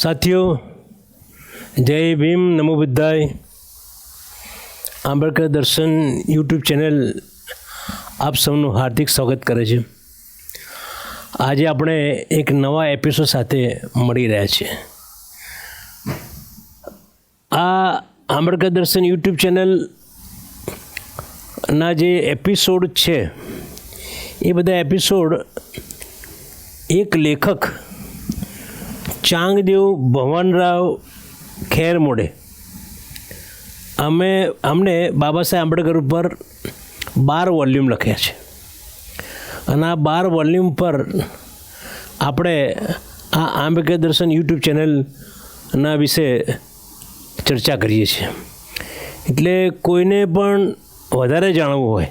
સાથીઓ, જય ભીમ, નમો બુદ્ધાય. આંબેડકર દર્શન યુટ્યુબ ચેનલ આપ સૌનું હાર્દિક સ્વાગત કરે છે. આજે આપણે એક નવા એપિસોડ સાથે મળી રહ્યા છીએ. આ આંબેડકર દર્શન યુટ્યુબ ચેનલ ના જે એપિસોડ છે, એ બધા એપિસોડ એક લેખક ચાંગદેવ ભવનરાવ ખેર મોડે અમે, અમને બાબા સાહેબ આંબેડકર ઉપર બાર વોલ્યુમ લખ્યા છે. અને આ બાર વોલ્યુમ પર આપણે આ આંબેડકર દર્શન યુટ્યુબ ચેનલના વિશે ચર્ચા કરીએ છીએ. એટલે કોઈને પણ વધારે જાણવું હોય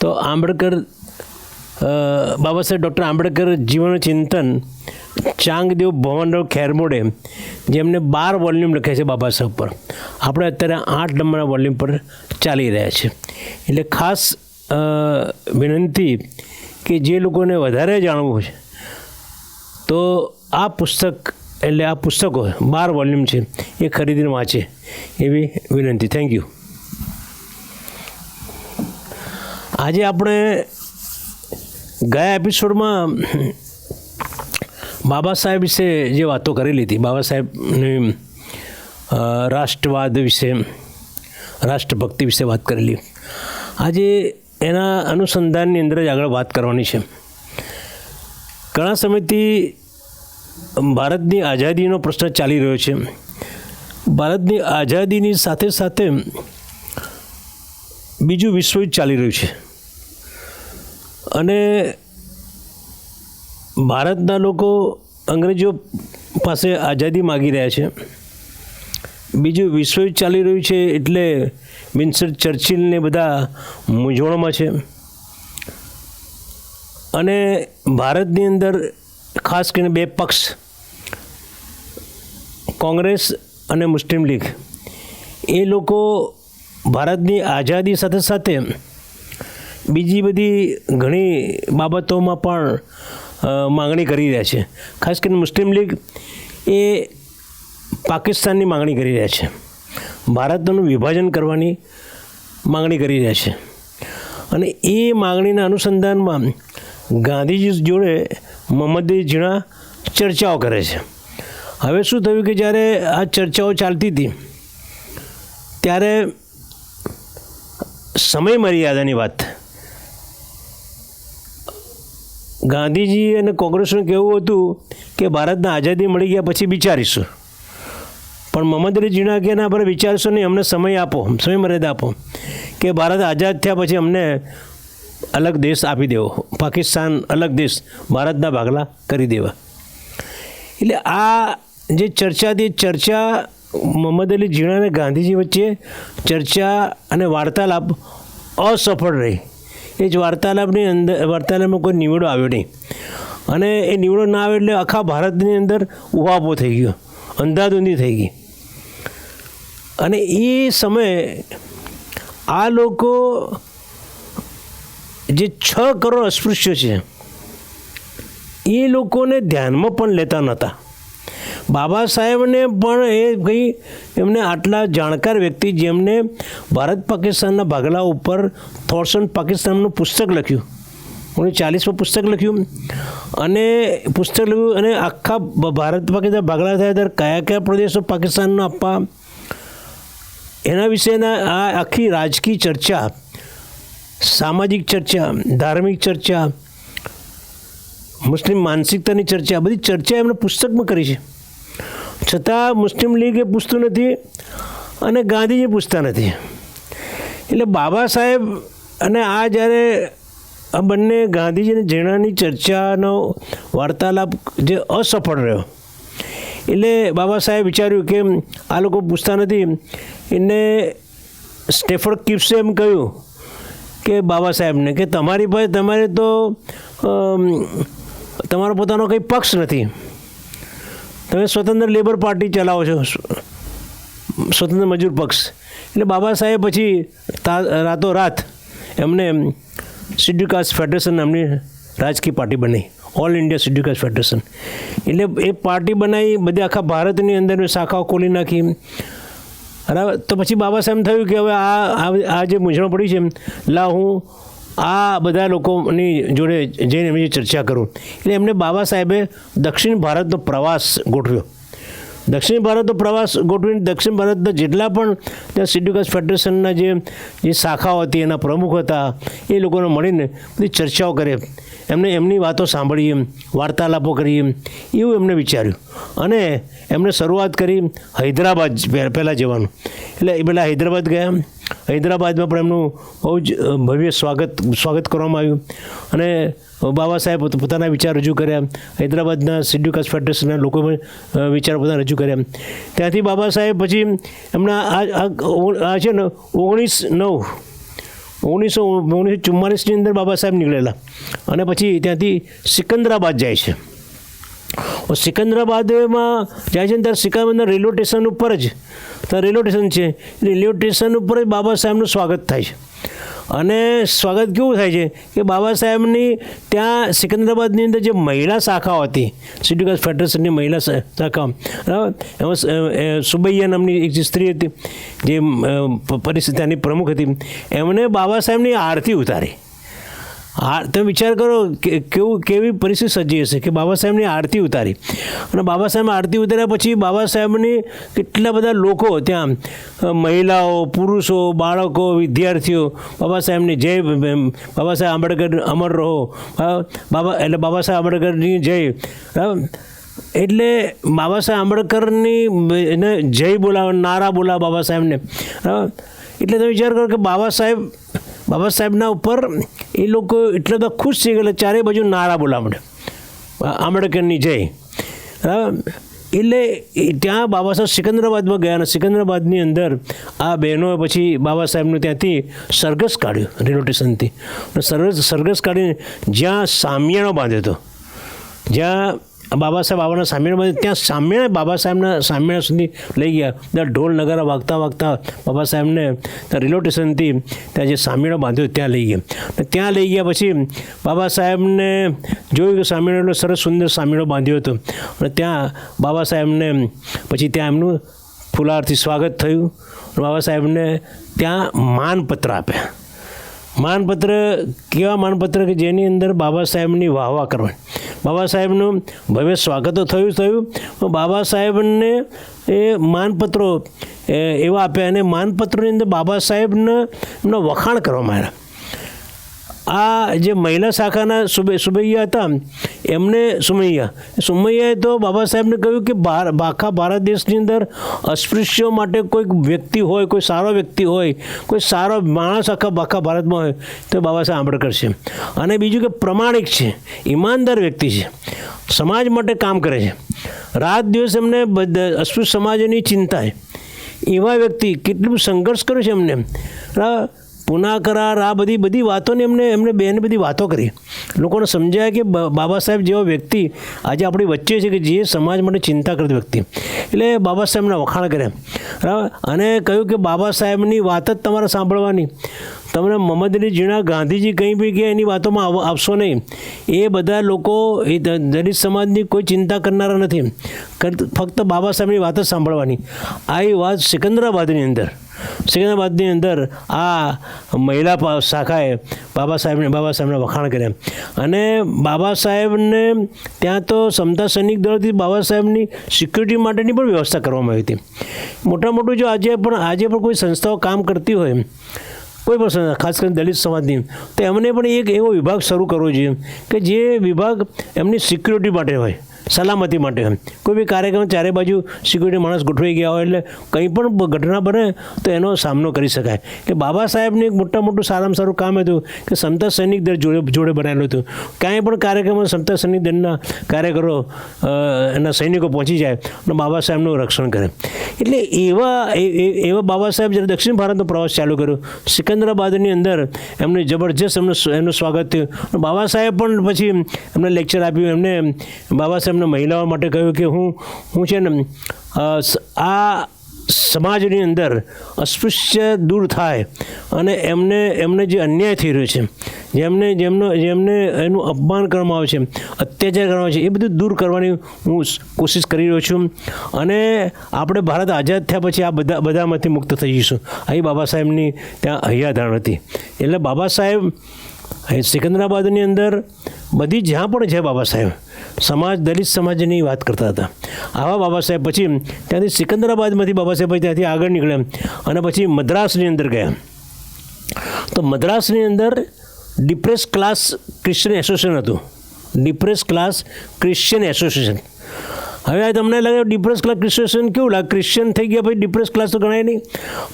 તો આંબેડકર બાબા સાહેબ ડૉક્ટર આંબેડકર જીવન ચિંતન ચાંગદેવ ભવનરાવ ખેરમોડે, જેમને બાર વોલ્યુમ લખ્યા છે બાબા સાહેબ પર. આપણે અત્યારે આઠ નંબરના વોલ્યુમ પર ચાલી રહ્યા છે. એટલે ખાસ વિનંતી કે જે લોકોને વધારે જાણવું છે તો આ પુસ્તક, એટલે આ પુસ્તકો બાર વોલ્યુમ છે, એ ખરીદીને વાંચે એવી વિનંતી. થેન્ક યુ આજે આપણે ગયા એપિસોડમાં બાબા સાહેબ વિશે જે વાતો કરેલી હતી બાબા સાહેબની રાષ્ટ્રવાદ વિશે, રાષ્ટ્રભક્તિ વિશે વાત કરેલી આજે એના અનુસંધાનની અંદર જ આગળ વાત કરવાની છે. ઘણા સમયથી ભારતની આઝાદીનો પ્રશ્ન ચાલી રહ્યો છે. ભારતની આઝાદીની સાથે સાથે બીજું વિશ્વયુદ્ધ ચાલી રહ્યું છે. અને ભારતના લોકો અંગ્રેજો પાસે આઝાદી માગી રહ્યા છે. બીજું વિશ્વયુદ્ધ ચાલી રહ્યું છે એટલે વિન્સર ચર્ચિલને બધા મૂંઝવણમાં છે. અને ભારતની અંદર ખાસ કરીને બે પક્ષ, કોંગ્રેસ અને મુસ્લિમ લીગ, એ લોકો ભારતની આઝાદી સાથે સાથે બીજી બધી ઘણી બાબતોમાં પણ માગણી કરી રહ્યા છે. ખાસ કરીને મુસ્લિમ લીગ એ પાકિસ્તાનની માગણી કરી રહ્યા છે. ભારતનું વિભાજન કરવાની માગણી કરી રહ્યા છે. અને એ માગણીના અનુસંધાનમાં ગાંધીજી જોડે મોહમ્મદ ઝીણા ચર્ચાઓ કરે છે. હવે શું થયું કે જ્યારે આ ચર્ચાઓ ચાલતી હતી, ત્યારે સમય મર્યાદાની વાત ગાંધીજી અને કોંગ્રેસનું કહેવું હતું કે ભારતને આઝાદી મળી ગયા પછી વિચારીશું. પણ ઝીણા કે ના આપણે વિચારશો નહીં, અમને સમય આપો, સમય મર્યાદા આપો કે ભારત આઝાદ થયા પછી અમને અલગ દેશ આપી દેવો. પાકિસ્તાન અલગ દેશ, ભારતના ભાગલા કરી દેવા. એટલે આ જે ચર્ચા હતી, ચર્ચા મોહમ્મદ અલી જીણા અને ગાંધીજી વચ્ચે ચર્ચા અને વાર્તાલાપ અસફળ રહી. એ જ વાર્તાલાપની અંદર વાર્તાલાપમાં કોઈ નિવડો આવ્યો નહીં. અને એ નિવડો ના આવે એટલે આખા ભારતની અંદર ઉહાપો થઈ ગયો. અંધાધૂંધી થઈ ગઈ. અને એ સમયે આ લોકો જે છ કરોડ અસ્પૃશ્ય છે, એ લોકોને ધ્યાનમાં પણ લેતા નહોતા. બાબા સાહેબને પણ એ કંઈ એમને આટલા જાણકાર વ્યક્તિ જેમને ભારત પાકિસ્તાનના ભાગલા ઉપર થોટ્સ પાકિસ્તાનનું પુસ્તક લખ્યું. ઓગણીસો ચાલીસમાં પુસ્તક લખ્યું. અને પુસ્તક લખ્યું અને આખા ભારત પાકિસ્તાન ભાગલા થયા ત્યારે કયા કયા પ્રદેશો પાકિસ્તાનનો આપવા? એના વિશેના આ આખી રાજકીય ચર્ચા, સામાજિક ચર્ચા, ધાર્મિક ચર્ચા, મુસ્લિમ માનસિકતાની ચર્ચા બધી ચર્ચા એમણે પુસ્તકમાં કરી છે. છતાં મુસ્લિમ લીગ એ પૂછતું નથી અને ગાંધીજી પૂછતા નથી. એટલે બાબા સાહેબ અને આ જ્યારે આ બંને ગાંધીજીની ઝીણાની ચર્ચાનો વાર્તાલાપ જે અસફળ રહ્યો, એટલે બાબા સાહેબ વિચાર્યું કે આ લોકો પૂછતા નથી. એને સ્ટેફર્ડ કિપ્સે એમ કહ્યું કે બાબા સાહેબને કે તમારી પાસે તમારે તો તમારો પોતાનો કંઈ પક્ષ નથી. તમે સ્વતંત્ર લેબર પાર્ટી ચલાવો છો. સ્વતંત્ર મજૂર પક્ષ. એટલે બાબા સાહેબ પછી રાતોરાત એમને શિડ્યુલ કાસ્ટ ફેડરેશન નામની રાજકીય પાર્ટી બની. All India syndicate federation. એટલે એ પાર્ટી બનાવી બધી આખા ભારતની અંદર શાખાઓ ખોલી નાખી. બરાબર? તો પછી બાબા સાહેબ થયું કે હવે આ, આ- જે મૂંઝવણ પડી છે લા હું આ બધા લોકોની જોડે જઈને એમની ચર્ચા કરું. એટલે એમને બાબા સાહેબે દક્ષિણ ભારતનો પ્રવાસ ગોઠવ્યો. દક્ષિણ ભારતનો પ્રવાસ ગોઠવીને દક્ષિણ ભારતના જેટલા પણ ત્યાં સિન્ડિકેટ ફેડરેશનના જે જે શાખાઓ હતી, એના પ્રમુખ હતા, એ લોકોને મળીને બધી ચર્ચાઓ કરે. એમને એમની વાતો સાંભળીએ વાર્તાલાપો કરીએ એવું એમને વિચાર્યું. અને એમણે શરૂઆત કરી હૈદરાબાદ પહે- પહેલાં જવાનું. એટલે એ પહેલાં હૈદરાબાદ ગયા. હૈદરાબાદમાં પણ એમનું બહુ જ ભવ્ય સ્વાગત સ્વાગત કરવામાં આવ્યું. અને બાબા સાહેબ પોતાના વિચાર રજૂ કર્યા. હૈદરાબાદના સિન્ડિકેટ ફેડરેશનના લોકો પણ વિચાર પોતાના રજૂ કર્યા. ત્યાંથી બાબા સાહેબ પછી એમના આ છે ને, ઓગણીસ નવ, ઓગણીસો ઓગણીસો ચુમ્માલીસની અંદર બાબા સાહેબ નીકળેલા. અને પછી ત્યાંથી સિકંદરાબાદ જાય છે. સિકંદરાબાદમાં જાય છે ત્યારે સિકંદરાબાદના રેલવે સ્ટેશન ઉપર જ, ત્યાં રેલવે સ્ટેશન છે. રેલવે સ્ટેશન ઉપર જ બાબા સાહેબનું સ્વાગત થાય છે. અને સ્વાગત કેવું થાય છે કે બાબા સાહેબની ત્યાં સિકંદરાબાદની અંદર જે મહિલા શાખાઓ હતી સિન્ડિકેટ ફેડરેશનની મહિલા શાખા એમાં સુબૈયા નામની એક જે સ્ત્રી હતી જે અ, પ- પરિસ્થિતિ ત્યાંની પ્રમુખ હતી એમણે બાબા સાહેબની આરતી ઉતારી. હા, તમે વિચાર કરો કે કેવું, કેવી પરિસ્થિતિ સર્જી હશે કે બાબા સાહેબની આરતી ઉતારી. અને બાબા સાહેબ આરતી ઉતાર્યા પછી બાબા સાહેબની કેટલા બધા લોકો ત્યાં મહિલાઓ, પુરુષો, બાળકો, વિદ્યાર્થીઓ, બાબા સાહેબની જય બાબા સાહેબ આંબેડકર અમર રહો બાબા, એટલે બાબા સાહેબ આંબેડકરની જય એટલે બાબા સાહેબ આંબેડકરની એને જય બોલાવે નારા બોલાવે બાબા સાહેબને એટલે તમે વિચાર કરો કે બાબા સાહેબ બાબા સાહેબના ઉપર એ લોકો એટલા બધા ખુશ થઈ ગયેલા ચારે બાજુ નારા બોલા મળે આંબેડકરની જય. બરાબર? એટલે ત્યાં બાબા સાહેબ સિકંદરાબાદમાં ગયા અને સિકંદરાબાદની અંદર આ બહેનોએ પછી બાબા સાહેબનું ત્યાંથી સરઘસ કાઢ્યું, રેલવે સ્ટેશનથી. સરઘસ સરઘસ કાઢીને જ્યાં સામિયાણો બાંધ્યો હતો, જ્યાં બાબા સાહેબ આવવાના સામિયાણા ત્યાં સામેણે બાબા સાહેબના સામેણા સુધી લઈ ગયા. ત્યાં ઢોલ નગારા વાગતા વાગતા બાબા સાહેબને ત્યાં રેલવે સ્ટેશનથી ત્યાં જે સામેણો બાંધ્યો ત્યાં લઈ ગયા. ત્યાં લઈ ગયા પછી બાબા સાહેબને જોયું કે સામેણો એટલો સરસ સુંદર સામેણો બાંધ્યો હતો. અને ત્યાં બાબા સાહેબને પછી ત્યાં એમનું ફુલારથી સ્વાગત થયું. બાબા સાહેબને ત્યાં માનપત્ર આપ્યા. માનપત્ર, કેવા માનપત્ર કે જેની અંદર બાબા સાહેબની વાહવા કરવાની. બાબા સાહેબનું ભવ્ય સ્વાગત તો થયું થયું બાબા સાહેબને એ માનપત્રો એવા આપ્યા અને માનપત્રોની અંદર બાબા સાહેબને એમના વખાણ કરવામાં આવ્યા આ જે મહિલા શાખાના સુબે સુબૈયા હતા, એમને સુમૈયા. સુમૈયાએ તો બાબા સાહેબને કહ્યું કે આખા ભારત દેશની અંદર અસ્પૃશ્યો માટે કોઈક વ્યક્તિ હોય, કોઈ સારો વ્યક્તિ હોય, કોઈ સારો માણસ આખા આખા ભારતમાં હોય, તો બાબા સાહેબ આંબેડકર છે. અને બીજું કે પ્રમાણિક છે, ઈમાનદાર વ્યક્તિ છે, સમાજ માટે કામ કરે છે. રાત દિવસ એમને બધા, અસ્પૃશ્ય સમાજની ચિંતા એવા વ્યક્તિ કેટલું સંઘર્ષ કર્યો છે એમને. પુના કરાર આ બધી બધી વાતોને એમને એમને બેન બધી વાતો કરી. લોકોને સમજાય કે બાબા સાહેબ જેવો વ્યક્તિ આજે આપણી વચ્ચે છે કે જે સમાજ માટે ચિંતા કરતો વ્યક્તિ. એટલે બાબા સાહેબના વખાણ કર્યા. બરાબર? અને કહ્યું કે બાબા સાહેબની વાત જ તમારે સાંભળવાની. તમને મમદની ઝીણા ગાંધીજી કંઈ બી કે એની વાતોમાં આપશો નહીં. એ બધા લોકો એ દલિત સમાજની કોઈ ચિંતા કરનારા નથી. ફક્ત બાબા સાહેબની વાત જ સાંભળવાની. આ વાત સિકંદરાબાદની અંદર. સિકંદરાબાદની અંદર આ મહિલા શાખાએ બાબા સાહેબને, બાબા સાહેબના વખાણ કર્યા. અને બાબા સાહેબને ત્યાં તો સમતા સૈનિક દળથી બાબા સાહેબની સિક્યુરિટી માટેની પણ વ્યવસ્થા કરવામાં આવી હતી. મોટા મોટું જો આજે પણ આજે પણ કોઈ સંસ્થાઓ કામ કરતી હોય, કોઈ પણ ખાસ કરીને દલિત સમાજની, તો એમને પણ એક એવો વિભાગ શરૂ કરવો જોઈએ કે જે વિભાગ એમની સિક્યુરિટી માટે હોય. સલામતી માટે કોઈ બી કાર્યક્રમ ચારે બાજુ સિક્યુરિટી માણસ ગોઠવાઈ ગયા હોય એટલે કંઈ પણ ઘટના બને તો એનો સામનો કરી શકાય. એટલે બાબા સાહેબનું એક મોટા મોટું સારામાં સારું કામ હતું કે સમતા સૈનિક દળ જોડે જોડે બનાવેલું હતું. કાંઈ પણ કાર્યક્રમમાં સમતા સૈનિક દળના કાર્યકરો એના સૈનિકો પહોંચી જાય અને બાબા સાહેબનું રક્ષણ કરે. એટલે એવા એવા બાબા સાહેબ જ્યારે દક્ષિણ ભારતનો પ્રવાસ ચાલુ કર્યો, સિકંદરાબાદની અંદર એમને જબરજસ્ત એમનું એનું સ્વાગત થયું. બાબા સાહેબ પણ પછી એમને લેક્ચર આપ્યું. એમને બાબા સાહેબને મહિલાઓ માટે કહ્યું કે હું હું છે ને આ સમાજની અંદર અસ્પૃશ્ય દૂર થાય અને એમને એમને જે અન્યાય થઈ રહ્યો છે, જેમને, જેમનો, જેમને એનું અપમાન કરવામાં આવે છે, અત્યાચાર કરવામાં આવે છે, એ બધું દૂર કરવાની હું કોશિશ કરી રહ્યો છું. અને આપણે ભારત આઝાદ થયા પછી આ બધા, બધામાંથી મુક્ત થઈ જઈશું. અહીં બાબા સાહેબની ત્યાં હૈયાધારણ હતી. એટલે બાબા સાહેબ એ સિકંદરાબાદની અંદર બધી જ્યાં પણ છે બાબા સાહેબ, સમાજ, દલિત સમાજની વાત કરતા હતા. આવા બાબા સાહેબ પછી ત્યાંથી સિકંદરાબાદમાંથી બાબા સાહેબ ત્યાંથી આગળ નીકળ્યા અને પછી મદ્રાસની અંદર ગયા. તો મદ્રાસની અંદર ડિપ્રેસ ક્લાસ ક્રિશ્ચિયન એસોસિએશન હતું. Depress class Christian association. હવે આ તમને લાગે ડિપ્રેસ ક્લાસ ક્રિશ્ચિયન કેવું લાગે? ક્રિશ્ચિયન થઈ ગયા પછી ડિપ્રેસ ક્લાસ તો ગણાય નહીં.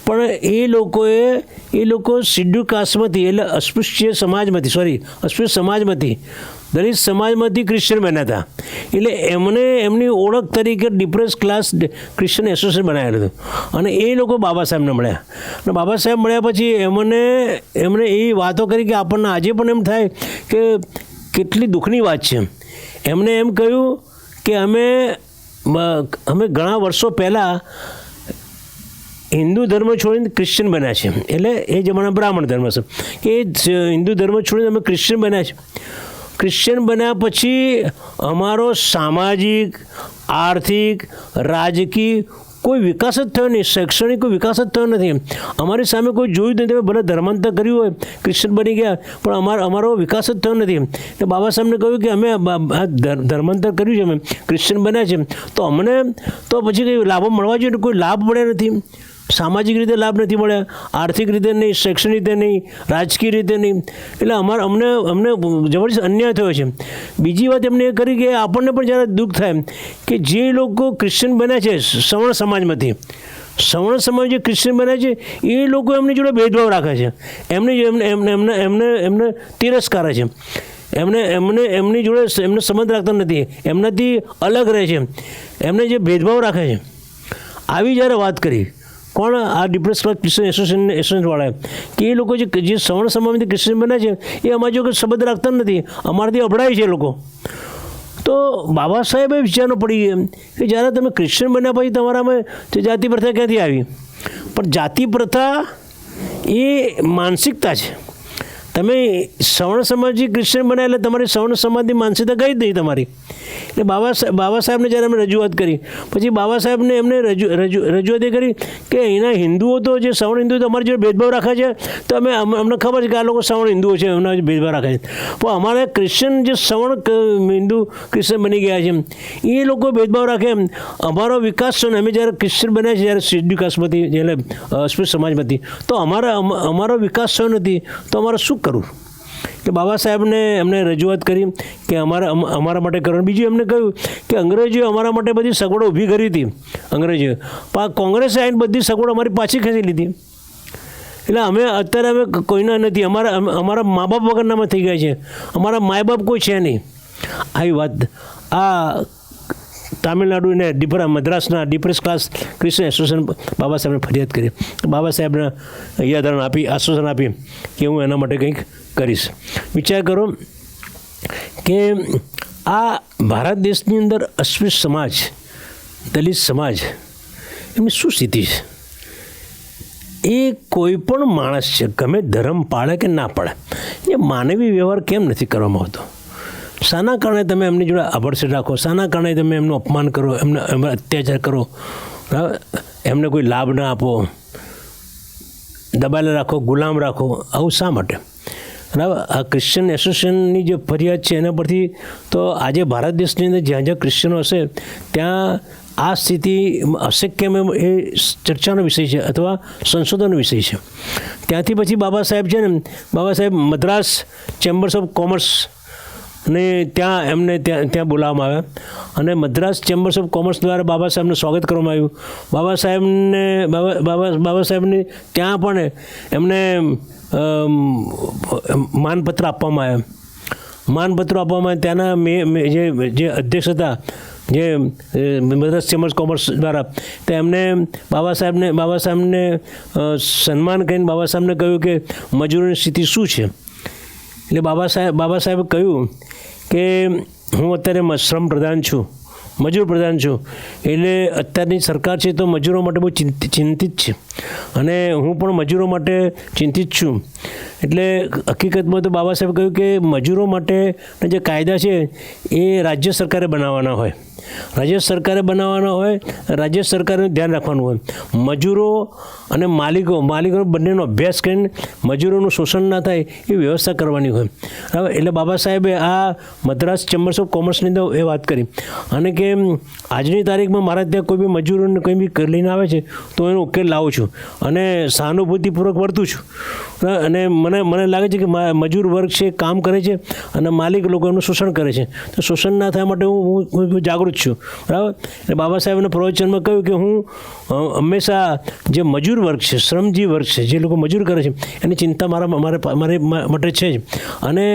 પણ એ લોકોએ, એ લોકો સિડ્યુ કાસ્ટમાંથી એટલે અસ્પૃશ્ય સમાજમાંથી સોરી અસ્પૃશ્ય સમાજમાંથી, દલિત સમાજમાંથી ક્રિશ્ચિયન બન્યા હતા. એટલે એમને, એમની ઓળખ તરીકે ડિપ્રેસ ક્લાસ ક્રિશ્ચિયન એસોસિએશન બનાવેલું હતું. અને એ લોકો બાબા સાહેબને મળ્યા. અને બાબા સાહેબ મળ્યા પછી એમને એમને એ વાતો કરી કે આપણને આજે પણ એમ થાય કે કેટલી દુઃખની વાત છે એમને એમ કહ્યું કે અમે અમે ઘણા વર્ષો પહેલાં હિન્દુ ધર્મ છોડીને ક્રિશ્ચિયન બન્યા છે એટલે એ જમાના બ્રાહ્મણ ધર્મ છે. કે હિન્દુ ધર્મ છોડીને અમે ક્રિશ્ચન બન્યા છે ક્રિશ્ચિયન બન્યા પછી અમારો સામાજિક, આર્થિક, રાજકીય કોઈ વિકાસ જ થયો નહીં, શૈક્ષણિક કોઈ વિકાસ જ થયો નથી અમારી સામે કોઈ જોયું નથી અમે ભલે ધર્માંતર કર્યું હોય ક્રિશ્ચન બની ગયા, પણ અમારો અમારો વિકાસ જ થયો નથી તો બાબા સાહેબને કહ્યું કે અમે ધર્માંતર કર્યું છે અમે ક્રિશ્ચન બન્યા છે તો અમને તો પછી કંઈ લાભો મળવા જોઈએ, કોઈ લાભ મળ્યા નથી સામાજિક રીતે લાભ નથી મળ્યા, આર્થિક રીતે નહીં, શૈક્ષણિક રીતે નહીં, રાજકીય રીતે નહીં. એટલે અમારે, અમને અમને જબરજસ્ત અન્યાય થયો છે. બીજી વાત એમને એ કરી કે આપણને પણ જ્યારે દુઃખ થાય કે જે લોકો ક્રિશ્ચિયન બન્યા છે સવર્ણ સમાજમાંથી, સવર્ણ સમાજ જે ક્રિશ્ચિયન બન્યા છે, એ લોકો એમની જોડે ભેદભાવ રાખે છે. એમને એમને એમને એમને એમને તિરસ્કારે છે. એમને એમને, એમની જોડે એમને સંબંધ રાખતા નથી. એમનાથી અલગ રહે છે. એમને જે ભેદભાવ રાખે છે. આવી જ્યારે વાત કરી કોણ આ ડિપ્રેસ ક્લાસ ક્રિશ્ચન એસોસિએશન એસોસિએશનવાળાએ કે એ લોકો જે જે સવર્ણ સમાજમાંથી ક્રિશ્ચન બન્યા છે, એ અમારી જોડે સંબંધ રાખતા નથી. અમારાથી અભડાય છે એ લોકો. તો બાબા સાહેબે વિચારવું પડી ગયું કે જ્યારે તમે ક્રિશ્ચન બન્યા પછી તમારામાં તે જાતિ પ્રથા ક્યાંથી આવી? પણ જાતિ પ્રથા એ માનસિકતા છે. તમે સવર્ણ સમાજથી ક્રિશ્ચન બન્યા એટલે તમારી સવર્ણ સમાજની માનસિકતા ગઈ જ નહીં તમારી? એટલે બાબા બાબા સાહેબને જ્યારે અમે રજૂઆત કરી, પછી બાબા સાહેબને એમને રજૂ રજૂ, રજૂઆત એ કરી કે અહીંના હિન્દુઓ તો જે સવર્ણ હિન્દુઓ તો અમારી જોડે ભેદભાવ રાખે છે. તો અમે અમને ખબર છે કે આ લોકો સવર્ણ હિન્દુઓ છે, એમના ભેદભાવ રાખે છે. પણ અમારે ક્રિશ્ચન જે સવર્ણ હિન્દુ ક્રિશ્ચન બની ગયા છે એ લોકો ભેદભાવ રાખે એમ. અમારો વિકાસ છે ને, અમે જ્યારે ક્રિશ્ચન બન્યા છે જ્યારે શિડ્યુલ કાસ્ટમાંથી એટલે અસ્પૃશ્ય સમાજમાંથી, તો અમારા અમારો વિકાસ થયો નથી, તો અમારે શું કરવું? કે બાબા સાહેબને એમને રજૂઆત કરી કે અમારા અમારા માટે કરવાનું બીજું એમને કહ્યું કે અંગ્રેજીઓ અમારા માટે બધી સગવડો ઊભી કરી હતી અંગ્રેજીઓ પણ આ કોંગ્રેસે આવીને બધી સગવડો અમારી પાછી ખેંચી લીધી. એટલે અમે અત્યારે અમે કોઈના નથી, અમારા અમારા મા બાપ વગરનામાં થઈ ગયા છે અમારા માય બાપ કોઈ છે નહીં. આવી વાત. આ તામિલનાડુ ડિફરા મદ્રાસના difference class Christian association Baba સાહેબને ફરિયાદ કરી. બાબા સાહેબને યાદારણ આપી, આશ્વાસન આપી કે હું એના માટે કંઈક કરીશ. વિચાર કરો કે આ ભારત દેશની અંદર અશ્વિત સમાજ, દલિત સમાજ, એમની શું સ્થિતિ છે? એ કોઈ પણ માણસ છે, ગમે ધર્મ પાળે કે ના પાળે, એ માનવી વ્યવહાર કેમ નથી કરવામાં આવતો? શાના કારણે તમે એમની જોડે આભડસેટ રાખો? શાના કારણે તમે એમનું અપમાન કરો? એમને અત્યાચાર કરો? એમને કોઈ લાભ ના આપો? દબાયેલા રાખો? ગુલામ રાખો? આવું શા માટે? બરાબર? આ ક્રિશ્ચિયન એસોસિએશનની જે ફરિયાદ છે, એના પરથી તો આજે ભારત દેશની અંદર જ્યાં જ્યાં ક્રિશ્ચનો હશે, ત્યાં આ સ્થિતિ હશે કેમ એ ચર્ચાનો વિષય છે અથવા સંશોધનનો વિષય છે. ત્યાંથી પછી બાબા સાહેબ છે ને, Baba Saheb Madras chambers of commerce ને ત્યાં એમને ત્યાં ત્યાં બોલાવવામાં આવ્યા. અને મદ્રાસ ચેમ્બર્સ ઓફ કોમર્સ દ્વારા બાબા સાહેબનું સ્વાગત કરવામાં આવ્યું. બાબા સાહેબને, બાબા બાબા બાબા સાહેબને ત્યાં પણ એમને માનપત્ર આપવામાં આવ્યા. માનપત્ર આપવામાં આવ્યા. ત્યાંના મે- જે જે અધ્યક્ષ હતા, જે મદ્રાસ ચેમ્બર્સ કોમર્સ દ્વારા, તો એમને બાબા સાહેબને બાબા સાહેબને સન્માન કરીને બાબા સાહેબને કહ્યું કે મજૂરોની સ્થિતિ શું છે? એટલે બાબા સાહેબ બાબા સાહેબે કહ્યું કે હું અત્યારે શ્રમ પ્રધાન છું, મજૂર પ્રધાન છું. એટલે અત્યારની સરકાર છે તો મજૂરો માટે બહુ ચિંત- ચિંતિત છે. અને હું પણ મજૂરો માટે ચિંતિત છું. એટલે હકીકતમાં તો બાબા સાહેબ કહ્યું કે મજૂરો માટેના જે કાયદા છે એ રાજ્ય સરકારે બનાવવાના હોય. રાજ્ય સરકારે બનાવવાના હોય, રાજ્ય સરકારનું ધ્યાન રાખવાનું હોય. મજૂરો અને માલિકો માલિકો બંનેનો અભ્યાસ કરીને મજૂરોનું શોષણ ના થાય એ વ્યવસ્થા કરવાની હોય. હવે એટલે બાબા સાહેબે આ મદ્રાસ ચેમ્બર્સ ઓફ કોમર્સની અંદર એ વાત કરી. અને કે આજની તારીખમાં મારા ત્યાં કોઈ બી મજૂરોને કંઈ બી લઈને આવે છે, તો એનો ઉકેલ લાવું છું. અને સહાનુભૂતિપૂર્વક વર્તું છું. અને મને મને લાગે છે કે મજૂર વર્ગ છે, કામ કરે છે, અને માલિક લોકો એનું શોષણ કરે છે. તો શોષણ ના થવા માટે હું, હું- હું જાગૃત છું. બરાબર? એટલે બાબા સાહેબના પ્રવચનમાં કહ્યું કે હું હંમેશા જે મજૂર વર્ગ છે, શ્રમજીવી વર્ગ છે, જે લોકો મજૂર કરે છે, એની ચિંતા મારા, મારે મારે, માટે છે જ. અને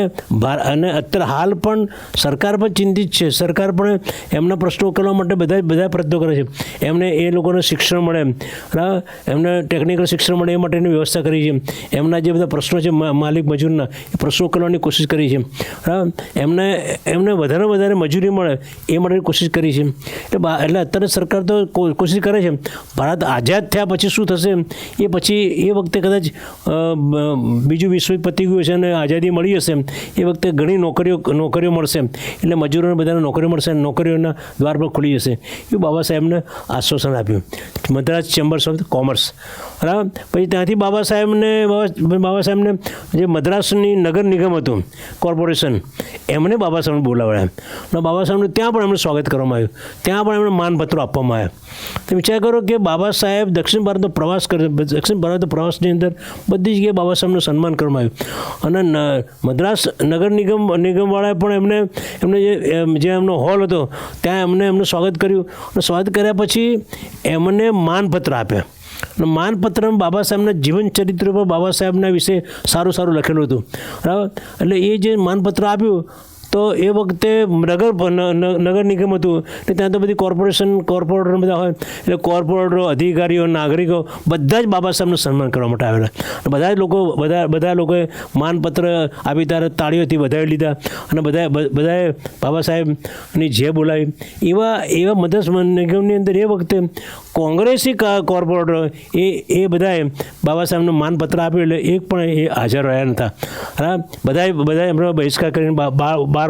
અને અત્યારે હાલ પણ સરકાર પણ ચિંતિત છે. સરકાર પણ એમના પ્રશ્નો ઉકેલવા માટે બધા બધા પ્રયત્નો કરે છે. એમને એ લોકોને શિક્ષણ મળે બરાબર? એમને ટેકનિકલ શિક્ષણ મળે એ માટેની વ્યવસ્થા કરી છે એમના જે બધા પ્રશ્નો છે માલિક મજૂરના, એ પ્રશ્નો ઉકેલવાની કોશિશ કરી છે બરાબર? એમને એમને વધારે વધારે મજૂરી મળે એ માટેની કોશિશ કરી છે. એટલે એટલે અત્યારે સરકાર તો કોશિશ કરે છે. ભારત આઝાદ થયા પછી શું થશે? એ પછી એ વખતે કદાચ બીજું વિશ્વ પતી ગયું છે અને આઝાદી મળી હશે. એ વખતે ઘણી નોકરીઓ નોકરીઓ મળશે. એટલે મજૂરોને બધાને નોકરીઓ મળશે અને નોકરીઓના દ્વાર પર ખુલી જશે. એ બાબા સાહેબને આશ્વાસન આપ્યું. Madras chambers of commerce. બરાબર? પછી ત્યાંથી બાબા સાહેબને બાબા બાબા સાહેબને જે મદ્રાસની નગર નિગમ હતું, કોર્પોરેશન, એમને બાબા સાહેબને બોલાવ્યા. અને બાબા સાહેબને ત્યાં પણ એમણે સ્વાગત કરવામાં આવ્યું. ત્યાં પણ એમને માનપત્રો આપવામાં આવ્યા. તો વિચાર કરો કે બાબા સાહેબ દક્ષિણ ભારતનો પ્રવાસ કરે, દક્ષિણ ભારતનો પ્રવાસની અંદર બધી જગ્યાએ બાબા સાહેબનું સન્માન કરવામાં આવ્યું. અને મદ્રાસ નગર નિગમ, નિગમવાળાએ પણ એમને એમને જે જે એમનો હોલ હતો, ત્યાં એમને, એમનું સ્વાગત કર્યું. અને સ્વાગત કર્યા પછી એમને માનપત્ર આપ્યા. અને માનપત્રમાં બાબા સાહેબના જીવન ચરિત્ર પર બાબા સાહેબના વિશે સારું સારું લખેલું હતું. બરાબર? એટલે એ જે માનપત્ર આપ્યું તો એ વખતે નગર નગર નિગમ હતું. એટલે ત્યાં તો બધી કોર્પોરેશન કોર્પોરેટર બધા હોય. એટલે કોર્પોરેટરો અધિકારીઓ, નાગરિકો બધા જ બાબા સાહેબનું સન્માન કરવા માટે આવેલા. બધા જ લોકો, બધા બધા લોકોએ માનપત્ર આપી ત્યારે તાળીઓથી વધાવી લીધા. અને બધા બધાએ બાબા સાહેબની જે બોલાવી. એવા એવા મધ્યસ્થ નિગમની અંદર એ વખતે કોંગ્રેસી કોર્પોરેટર એ એ બધાએ બાબા સાહેબનું માનપત્ર આપ્યું એટલે એક પણ એ હાજર રહ્યા નહોતા હા, બધાએ બધાએ એમનો બહિષ્કાર કરીને બાર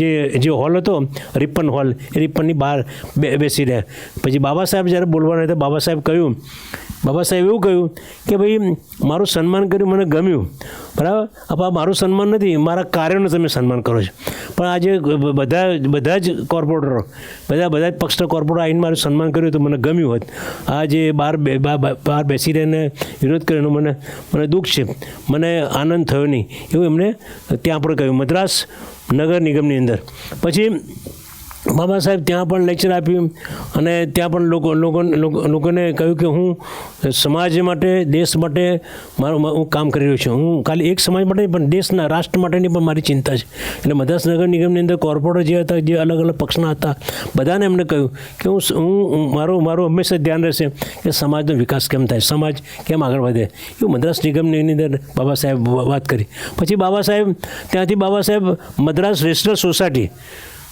જે જે હોલ હતો, રિપન હોલ, એ રિપનની બહાર બેસી રહ્યા. પછી બાબા સાહેબ જ્યારે બોલવાના હતા, બાબા સાહેબ કહ્યું બાબા સાહેબ એવું કહ્યું કે ભાઈ, મારું સન્માન કર્યું, મને ગમ્યું. બરાબર? આ મારું સન્માન નથી, મારા કાર્યોનું તમે સન્માન કરો છો. પણ આજે બધા બધા જ કોર્પોરેટરો, બધા બધા જ પક્ષના કોર્પોરેટર આવીને મારું સન્માન કર્યું તો મને ગમ્યું હોત. આજે બહાર બહાર બેસી રહીને વિરોધ કર્યો મને મને દુઃખ છે. મને આનંદ થયો નહીં. એવું એમને ત્યાં પણ કહ્યું. મદ્રાસ નગર નિગમની અંદર. પછી બાબા સાહેબ ત્યાં પણ લેક્ચર આપ્યું અને ત્યાં પણ લોકો, લોકો- લોકો- લોકોને કહ્યું કે હું સમાજ માટે, દેશ માટે મારું હું કામ કરી રહ્યો છું. હું ખાલી એક સમાજ માટે પણ દેશના રાષ્ટ્ર માટેની પણ મારી ચિંતા છે. એટલે મદ્રાસ નગર નિગમની અંદર કોર્પોરેટર જે હતા, જે અલગ અલગ પક્ષના હતા, બધાને એમને કહ્યું કે હું હું મારું મારું હંમેશા ધ્યાન રહેશે કે સમાજનો વિકાસ કેમ થાય, સમાજ કેમ આગળ વધે. એવું મદ્રાસ નિગમની અંદર બાબા સાહેબ વાત કરી. પછી બાબા સાહેબ, ત્યાંથી બાબા સાહેબ મદ્રાસ રેશનલ સોસાયટી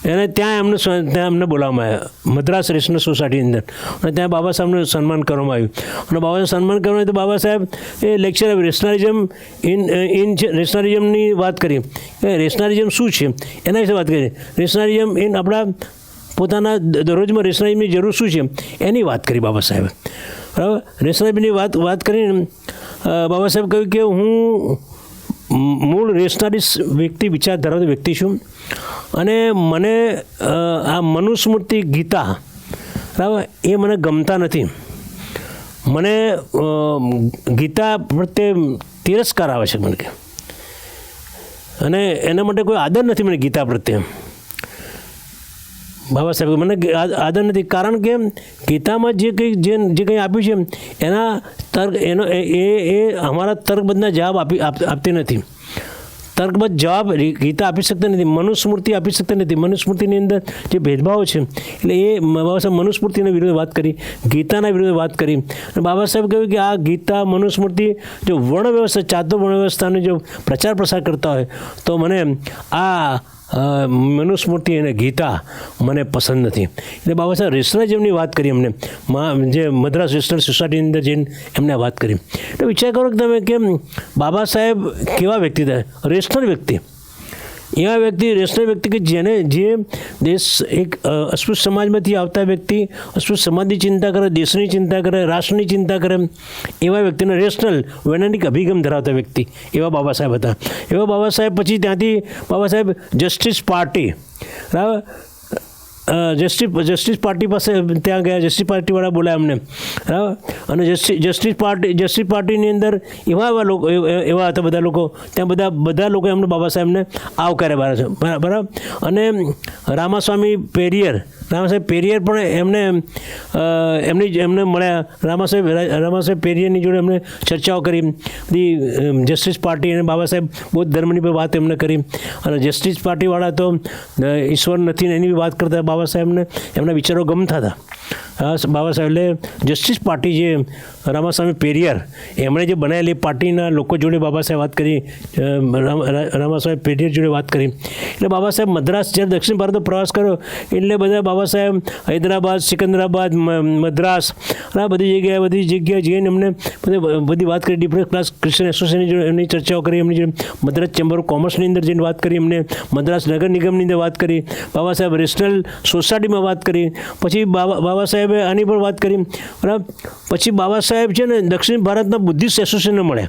એને ત્યાં એમને ત્યાં એમને બોલાવવામાં આવ્યા. મદ્રાસ રેશનલ સોસાયટીની અંદર. અને ત્યાં બાબા સાહેબનું સન્માન કરવામાં આવ્યું. અને બાબા સાહેબ સન્માન કરવામાં તો બાબા સાહેબ એ લેક્ચર આવ્યું રેશનાલિઝમ ઇન ઇન રેશનાલિઝમની વાત કરી. કે રેશનાલિઝમ શું છે? એના વિશે વાત કરી. રેશનાલિઝમ ઇન આપણા પોતાના દરરોજમાં રેશનાલિઝમની જરૂર શું છે? એની વાત કરી બાબા સાહેબે. બરાબર? રેશનાલિઝમની વાત વાત કરીને બાબા સાહેબ કહ્યું કે હું મૂળ રેશનારી વ્યક્તિ વિચાર ધરાવતો વ્યક્તિ છું. અને મને આ મનુસ્મૃતિ ગીતા, બરાબર, એ મને ગમતા નથી. મને ગીતા પ્રત્યે તિરસ્કાર આવે છે મને કે. અને એના માટે કોઈ આદર નથી મને ગીતા પ્રત્યે. બાબા સાહેબ, મને આદર નથી. કારણ કે ગીતામાં જે કંઈ જે જે કંઈ આપ્યું છે, એના તર્ક એનો એ એ- અમારા તર્કબદ્ધના જવાબ આપી આપ- આપતી નથી. તર્કબદ્ધ જવાબ ગીતા આપી શકતા નથી. મનુસ્મૃતિ આપી શકતા નથી. મનુસ્મૃતિની અંદર જે ભેદભાવ છે, એટલે એ બાબા સાહેબ મનુસ્મૃતિના વિરુદ્ધ વાત કરી, ગીતાના વિરુદ્ધ વાત કરી. અને બાબા સાહેબ કહ્યું કે આ ગીતા, મનુસ્મૃતિ જો વર્ણ વ્યવસ્થા ચાતો વર્ણ વ્યવસ્થાનો જો પ્રચાર પ્રસાર કરતા હોય, તો મને આ મનુસ્મૃતિ અને ગીતા મને પસંદ નથી. એટલે બાબા સાહેબ રેશનલિઝમની વાત કરી એમને જે મદ્રાસ રિસર્ચ સોસાયટીની અંદર જઈને એમને વાત કરી. એટલે વિચાર કરો કે તમે કેમ, બાબા સાહેબ કેવા વ્યક્તિ હતા? રેશનલ વ્યક્તિ. એવા વ્યક્તિ રેશનલ વ્યક્તિ કે જેને, જે દેશ એક અસ્પૃશ્ય સમાજમાંથી આવતા વ્યક્તિ, અસ્પૃશ્ય સમાજની ચિંતા કરે, દેશની ચિંતા કરે, રાષ્ટ્રની ચિંતા કરે, એવા વ્યક્તિને રેશનલ વૈજ્ઞાનિક અભિગમ ધરાવતા વ્યક્તિ, એવા બાબા સાહેબ હતા. એવા બાબા સાહેબ પછી ત્યાંથી બાબા સાહેબ જસ્ટિસ પાર્ટી બરાબર? જસ્ટિસ જસ્ટિસ પાર્ટી પાસે ત્યાં ગયા જસ્ટિસ પાર્ટીવાળા બોલ્યા અમને બરાબર? અને જસ્ટિસ જસ્ટિસ પાર્ટી જસ્ટિસ પાર્ટીની અંદર એવા એવા લોકો એવા હતા બધા લોકો. ત્યાં બધા બધા લોકો એમને બાબા સાહેબને બરા- બરાબર? અને રામાસ્વામી પેરિયર રામાસાહેબ પેરિયર પણ એમને એમની એમને મળ્યા. રામાસાહેબ રામાસાહેબ પેરિયરની જોડે એમને ચર્ચાઓ કરી. બધી જસ્ટિસ પાર્ટી અને બાબા સાહેબ બૌદ્ધ ધર્મની પણ વાત એમને કરી. અને જસ્ટિસ પાર્ટીવાળા તો ઈશ્વર નથી ને એની વાત કરતા બાબા સાહેબને એમના વિચારો ગમતા હતા. આ સ- બાબા સાહેબ એટલે જસ્ટિસ પાર્ટી જે રામાસ્વામી પેરિયર એમણે જે બનાવેલી પાર્ટીના લોકો જોડે બાબા સાહેબ વાત કરી અ, રામ- રા- રામાસ્વામી પેરિયર જોડે વાત કરી એટલે બાબા સાહેબ મદ્રાસ જ્યારે દક્ષિણ ભારતનો પ્રવાસ કર્યો એટલે બધા બાબા સાહેબ હૈદરાબાદ સિકંદરાબાદ મ- મદ્રાસ અને આ બધી જગ્યાએ બધી જગ્યાએ જઈને એમને બધે બધી વાત કરી ડિફરન્સ ક્લાસ ક્રિશ્ચન એસોસિએશનની જોડે એમની ચર્ચાઓ કરી એમની જોડે મદ્રાસ ચેમ્બર ઓફ કોમર્સની અંદર જઈને વાત કરી એમને મદ્રાસ નગર નિગમની અંદર વાત કરી બાબા સાહેબ રેશનલ સોસાયટીમાં વાત કરી પછી બાબા બાબા સાહેબે આની પર વાત કરી. બરાબર પછી બાબા સાહેબ છે ને દક્ષિણ ભારતના બુદ્ધિસ્ટ એસોસિએશનને મળ્યા.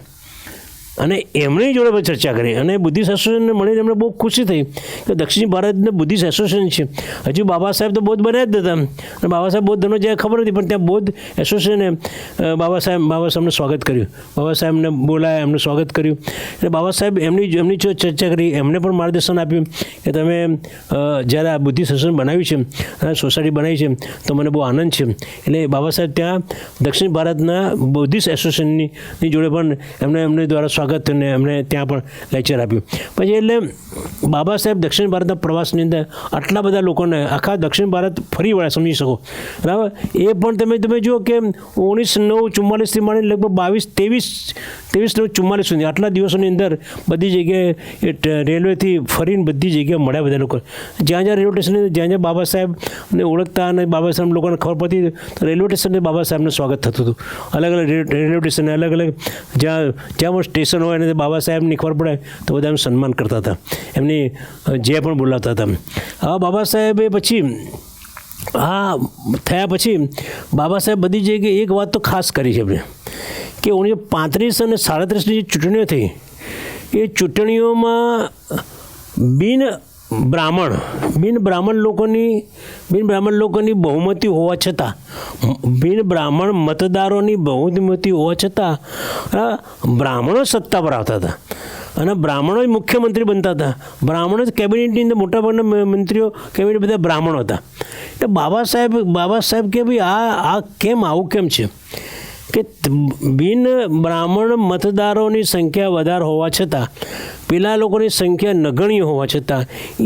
અને એમની જોડે પણ ચર્ચા કરી અને બુદ્ધિસ્ટ એસોસિએશનને મળીને એમને બહુ ખુશી થઈ કે દક્ષિણ ભારતને બુદ્ધિસ્ટ એસોસિએશન છે. હજુ બાબા સાહેબ તો બૌદ્ધ બન્યા જ હતા અને બાબા સાહેબ બૌદ્ધ ધર્મ જ્યાં ખબર નથી પણ ત્યાં બૌદ્ધ એસોસિએશને બાબા સાહેબ, બાબા સાહેબનું સ્વાગત કર્યું. બાબા સાહેબને બોલાયા, એમનું સ્વાગત કર્યું. એટલે બાબા સાહેબ એમની એમની જો ચર્ચા કરી, એમને પણ માર્ગદર્શન આપ્યું કે તમે જ્યારે આ બુદ્ધિસ્ટ એસોસિએશન બનાવ્યું છે સોસાયટી બનાવી છે, તો મને બહુ આનંદ છે. એટલે બાબા સાહેબ ત્યાં દક્ષિણ ભારતના બૌદ્ધિસ્ટ એસોસિએશનની જોડે પણ એમને એમને દ્વારા સ્વાગત અને એમણે ત્યાં પણ લેક્ચર આપ્યું. પછી એટલે બાબા સાહેબ દક્ષિણ ભારતના પ્રવાસની અંદર આટલા બધા લોકોને આખા દક્ષિણ ભારત ફરી વળ્યા, સમજી શકો. બરાબર? એ પણ તમે તમે જુઓ કે ઓગણીસ નવ ચુમ્માલીસથી માંડી લગભગ બાવીસ, ત્રેવીસ ત્રેવીસ નવ ચુમ્માલીસ સુધી આટલા દિવસોની અંદર બધી જગ્યાએ એ રેલવેથી ફરીને બધી જગ્યાએ મળ્યા બધા લોકો. જ્યાં જ્યાં રેલવે સ્ટેશન જ્યાં જ્યાં બાબા સાહેબને ઓળખતા અને બાબા સાહેબ લોકોને ખબર પડતી તો રેલવે સ્ટેશને બાબા સાહેબનું સ્વાગત થતું હતું. અલગ અલગ રેલવે સ્ટેશને અલગ અલગ જ્યાં જ્યાં પણ સ્ટેશન હોય અને બાબા સાહેબની ખબર પડે, તો બધા એમ સન્માન કરતા હતા. એમની જે પણ બોલાવતા હતા હવે બાબા સાહેબે પછી આ થયા પછી બાબા સાહેબ બધી જગ્યાએ એક વાત તો ખાસ કરી છે એમણે કે ઓગણીસો પાંત્રીસ અને સાડત્રીસની જે ચૂંટણીઓ થઈ, એ ચૂંટણીઓમાં બિન બ્રાહ્મણ. બિન બ્રાહ્મણ લોકોની, બિન બ્રાહ્મણ લોકોની બહુમતી હોવા છતાં, બિન બ્રાહ્મણ મતદારોની બહુમતી હોવા છતાં બ્રાહ્મણો સત્તા પર આવતા હતા. અને બ્રાહ્મણો જ મુખ્યમંત્રી બનતા હતા. બ્રાહ્મણો જ કેબિનેટની અંદર મોટાભાગના મંત્રીઓ, કેબિનેટ બધા બ્રાહ્મણો હતા. એટલે બાબા સાહેબ બાબા સાહેબ કે ભાઈ, આ આ કેમ, આવું કેમ છે? કે બિન બ્રાહ્મણ મતદારોની સંખ્યા વધારે હોવા છતાં પેલા લોકોની સંખ્યા નગણ્ય હોવા છતાં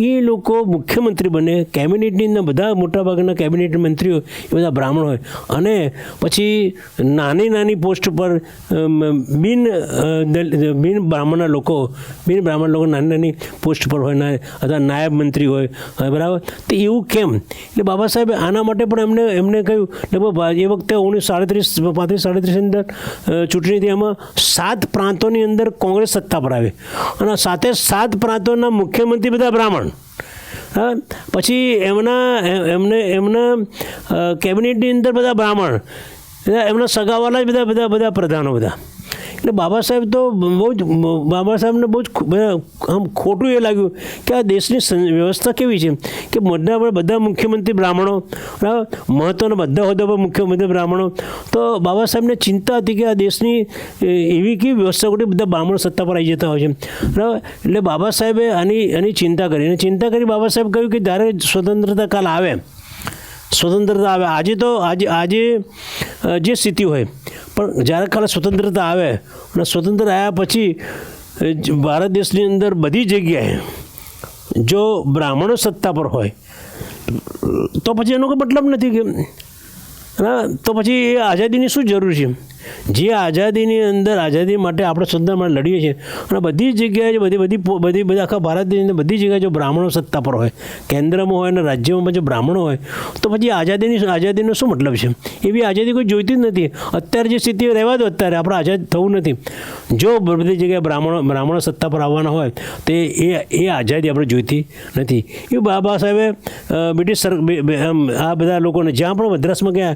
એ લોકો મુખ્યમંત્રી બને, કેબિનેટની અંદર બધા મોટાભાગના કેબિનેટ મંત્રીઓ એ બધા બ્રાહ્મણ હોય. અને પછી નાની નાની પોસ્ટ પર બિન બિન બ્રાહ્મણના લોકો, બિન બ્રાહ્મણ લોકો નાની નાની પોસ્ટ પર હોય અથવા નાયબ મંત્રી હોય બરાબર? તો એવું કેમ? એટલે બાબા સાહેબે આના માટે પણ એમને એમને કહ્યું કે એ વખતે ઓગણીસો સાડત્રીસ, પાંત્રીસ સાડત્રીસની અંદર ચૂંટણીથી એમાં સાત પ્રાંતોની અંદર કોંગ્રેસ સત્તા પર આવે. અને સાથે સાત પ્રાંતોના મુખ્યમંત્રી બધા બ્રાહ્મણ. હા, પછી એમના એમને, એમના કેબિનેટની અંદર બધા બ્રાહ્મણ. એમના સગાવાલા જ બધા બધા બધા પ્રધાનો બધા. એટલે બાબા સાહેબ તો બહુ જ, બાબા સાહેબને બહુ જ આમ ખોટું એ લાગ્યું કે આ દેશની વ્યવસ્થા કેવી છે? કે બધા બધા મુખ્યમંત્રી બ્રાહ્મણો મહત્ત્વના બધા હોદ્દા પર મુખ્યમંત્રી બ્રાહ્મણો. તો બાબા સાહેબને ચિંતા હતી કે આ દેશની એવી કેવી વ્યવસ્થા ખોટી બધા બ્રાહ્મણો સત્તા પર આવી જતા હોય છે. બરાબર? એટલે બાબા સાહેબે આની આની ચિંતા કરી. અને ચિંતા કરી બાબા સાહેબ કહ્યું કે જ્યારે સ્વતંત્રતા કાલ આવે સ્વતંત્રતા આવે. આજે તો આજે આજે જે સ્થિતિ હોય, પણ જ્યારે કાલે સ્વતંત્રતા આવે અને સ્વતંત્ર આવ્યા પછી ભારત દેશની અંદર બધી જગ્યાએ જો બ્રાહ્મણો સત્તા પર હોય, તો પછી એનો કોઈ મતલબ નથી કે તો પછી એ આઝાદીની શું જરૂર છે? જે આઝાદીની અંદર, આઝાદી માટે આપણે સ્વતંત્ર માટે લડીએ છીએ. અને બધી જગ્યાએ બધી બધી બધી, બધા આખા ભારતની અંદર બધી જગ્યાએ જો બ્રાહ્મણો સત્તા પર હોય, કેન્દ્રમાં હોય અને રાજ્યોમાં જો બ્રાહ્મણો હોય, તો પછી આઝાદીની, આઝાદીનો શું મતલબ છે? એવી આઝાદી કોઈ જોઈતી જ નથી. અત્યારે જે સ્થિતિ રહેવા દો અત્યારે, આપણે આઝાદ થવું નથી. જો બધી જગ્યાએ બ્રાહ્મણો બ્રાહ્મણો સત્તા પર આવવાના હોય, તો એ એ આઝાદી આપણે જોઈતી નથી. એ બાબા સાહેબે બ્રિટિશ સર આ બધા લોકોને જ્યાં પણ મદ્રાસમાં ગયા,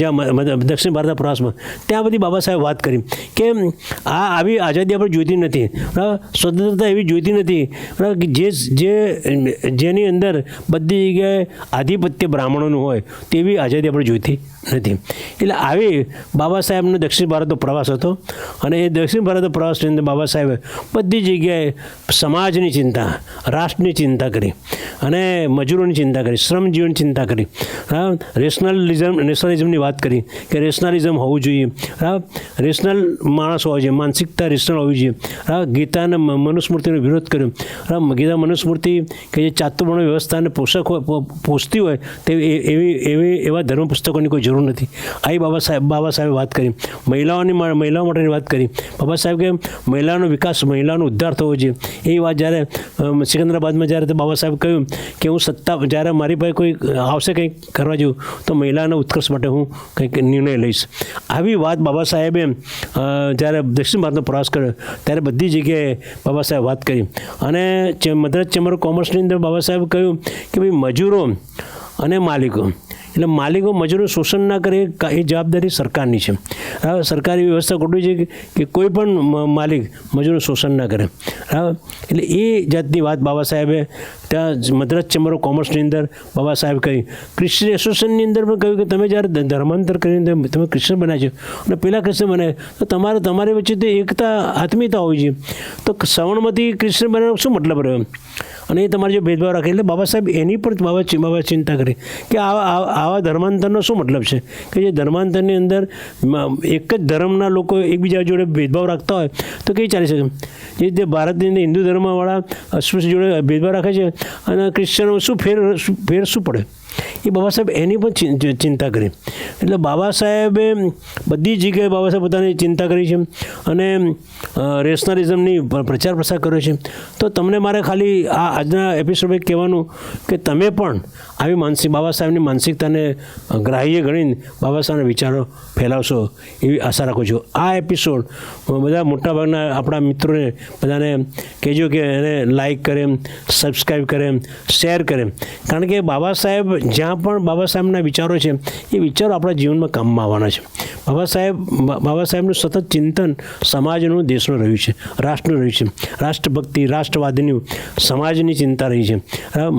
જ્યાં દક્ષિણ ભારતના પ્રવાસમાં, ત્યાં બધી બાબા સાહેબ વાત કરી. કે આ આવી આઝાદી આપણે જોઈતી નથી. સ્વતંત્રતા એવી જોઈતી નથી. જે જે, જેની અંદર બધી જગ્યાએ આધિપત્ય બ્રાહ્મણોનું હોય, તેવી આઝાદી આપણે જોઈતી. નથી એટલે આવી બાબા સાહેબનો દક્ષિણ ભારતનો પ્રવાસ હતો અને એ દક્ષિણ ભારતનો પ્રવાસની અંદર બાબા સાહેબે બધી જગ્યાએ સમાજની ચિંતા, રાષ્ટ્રની ચિંતા કરી અને મજૂરોની ચિંતા કરી, શ્રમજીવની ચિંતા કરી બરાબર? રેશનલિઝમ નેશનલિઝમની વાત કરી કે રેશનલિઝમ હોવું જોઈએ બરાબર? રેશનલ માણસ હોવા જોઈએ, માનસિકતા રેશનલ હોવી જોઈએ બરાબર? ગીતા અને મ- મનુસ્મૃતિનો વિરોધ કર્યો? ગીતા મનુસ્મૃતિ કે જે ચાતુર્વર્ણ વ્યવસ્થાને પોષક હોય પોષતી હોય તે એવી એવી, એવા ધર્મ પુસ્તકોની કોઈ જરૂર નથી. આવી બાબા સાહેબ બાબા સાહેબે વાત કરી. મહિલાઓની મહિલાઓ માટેની વાત કરી. બાબા સાહેબ કે મહિલાનો વિકાસ, મહિલાનો ઉદ્ધાર થવો જોઈએ. એ વાત જ્યારે સિકંદરાબાદમાં જ્યારે બાબા સાહેબ કહ્યું કે હું સત્તા જ્યારે મારી પાસે કોઈ આવશે કંઈક કરવા જેવું, તો મહિલાના ઉત્કર્ષ માટે હું કંઈક નિર્ણય લઈશ. આવી વાત બાબા સાહેબે જ્યારે દક્ષિણ ભારતનો પ્રવાસ કર્યો, ત્યારે બધી જગ્યાએ બાબા સાહેબ વાત કરી. અને મદ્રાસ ચેમ્બર કોમર્સની અંદર બાબા સાહેબ કહ્યું કે ભાઈ મજૂરો અને માલિકો એટલે માલિકો મજૂરો શોષણ ના કરે એ જવાબદારી સરકારની છે. હવે સરકારી વ્યવસ્થા ગોઠવી છે કે- કોઈ પણ માલિક મજૂરો શોષણ ના કરે. એટલે એ જાતની વાત બાબા સાહેબે ત્યાં મદ્રાસ ચેમ્બર ઓફ કોમર્સની અંદર બાબા સાહેબ કહ્યું ક્રિશ્ચિયન એસોસિએશનની અંદર પણ કહ્યું કે તમે જ્યારે ધર્માંતર કરીને તમે- ક્રિશ્ચન બન્યા છો અને પહેલાં ક્રિશ્ચન બનાવે તો તમારે, તમારી વચ્ચે તે એકતા, આત્મીયતા હોવી જોઈએ. તો શ્રવણમાંથી ક્રિશ્ચન બનાવવાનો શું મતલબ રહ્યો? અને એ તમારે જો ભેદભાવ રાખે એટલે બાબા સાહેબ એની પણ બાબા ચિ- બાબા ચિંતા કરી કે આવા- આવા ધર્માંતરનો શું મતલબ છે? કે જે ધર્માંતરની અંદર એક જ ધર્મના લોકો એકબીજા જોડે ભેદભાવ રાખતા હોય, તો કઈ ચાલી શકે? જે રીતે ભારતની અંદર હિન્દુ ધર્મવાળા અસ્પૃશ્ય જોડે ભેદભાવ રાખે છે અને ક્રિશ્ચનો શું ફેર શું ફેર શું પડે? એ બાબા સાહેબ એની પણ ચિંતા કરી. એટલે બાબા સાહેબે બધી જગ્યાએ બાબા સાહેબ પોતાની ચિંતા કરી છે અને રેશનલિઝમની પ્રચાર પ્રસાર કર્યો છે. તો તમને મારે ખાલી આ આજના એપિસોડમાં કહેવાનું કે તમે પણ આવી માનસિક, બાબા સાહેબની માનસિકતાને ગ્રાહ્ય ગણીને બાબા સાહેબના વિચારો ફેલાવશો એવી આશા રાખું છું. આ એપિસોડ બધા મોટાભાગના આપણા મિત્રોને બધાને કહેજો કે એને લાઈક કરે સબસ્ક્રાઈબ કરે શેર કરે. કારણ કે બાબા સાહેબ જ્યાં પણ બાબા સાહેબના વિચારો છે, એ વિચારો આપણા જીવનમાં કામમાં આવવાના છે. બાબા સાહેબ, બાબા સાહેબનું સતત ચિંતન સમાજનું, દેશનું રહ્યું છે, રાષ્ટ્રનું રહ્યું છે. રાષ્ટ્રભક્તિ, રાષ્ટ્રવાદીની સમાજની ચિંતા રહી છે.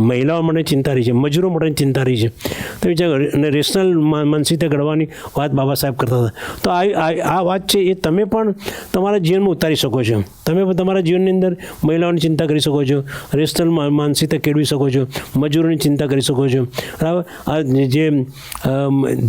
મહિલાઓ માટે ચિંતા રહી છે, મજૂરો માટે ચિંતા રહી છે. તો વિચાર અને રેશનલ માનસિકતા ઘડવાની વાત બાબા સાહેબ કરતા હતા. તો આ વાત છે, એ તમે પણ તમારા જીવનમાં ઉતારી શકો છો. તમે પણ તમારા જીવનની અંદર મહિલાઓની ચિંતા કરી શકો છો, રેશનલ માનસિકતા કેળવી શકો છો, મજૂરોની ચિંતા કરી શકો છો. બરાબર? આ જે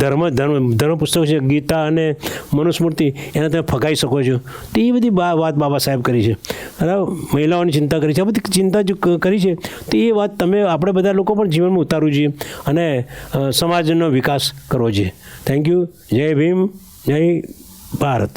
ધર્મ ધર્મ ધર્મ પુસ્તકો છે, ગીતા અને મનુસ્મૃતિ, એને તમે ફગાઈ શકો છો. તો એ બધી વાત બાબા સાહેબ કરી છે. બરાબર? મહિલાઓની ચિંતા કરી છે. આ બધી ચિંતા જો કરી છે. તો એ વાત તમે, આપણે બધા લોકો પણ જીવનમાં ઉતારવું જોઈએ અને સમાજનો વિકાસ કરવો જોઈએ. થેન્ક યુ જય ભીમ, જય ભારત.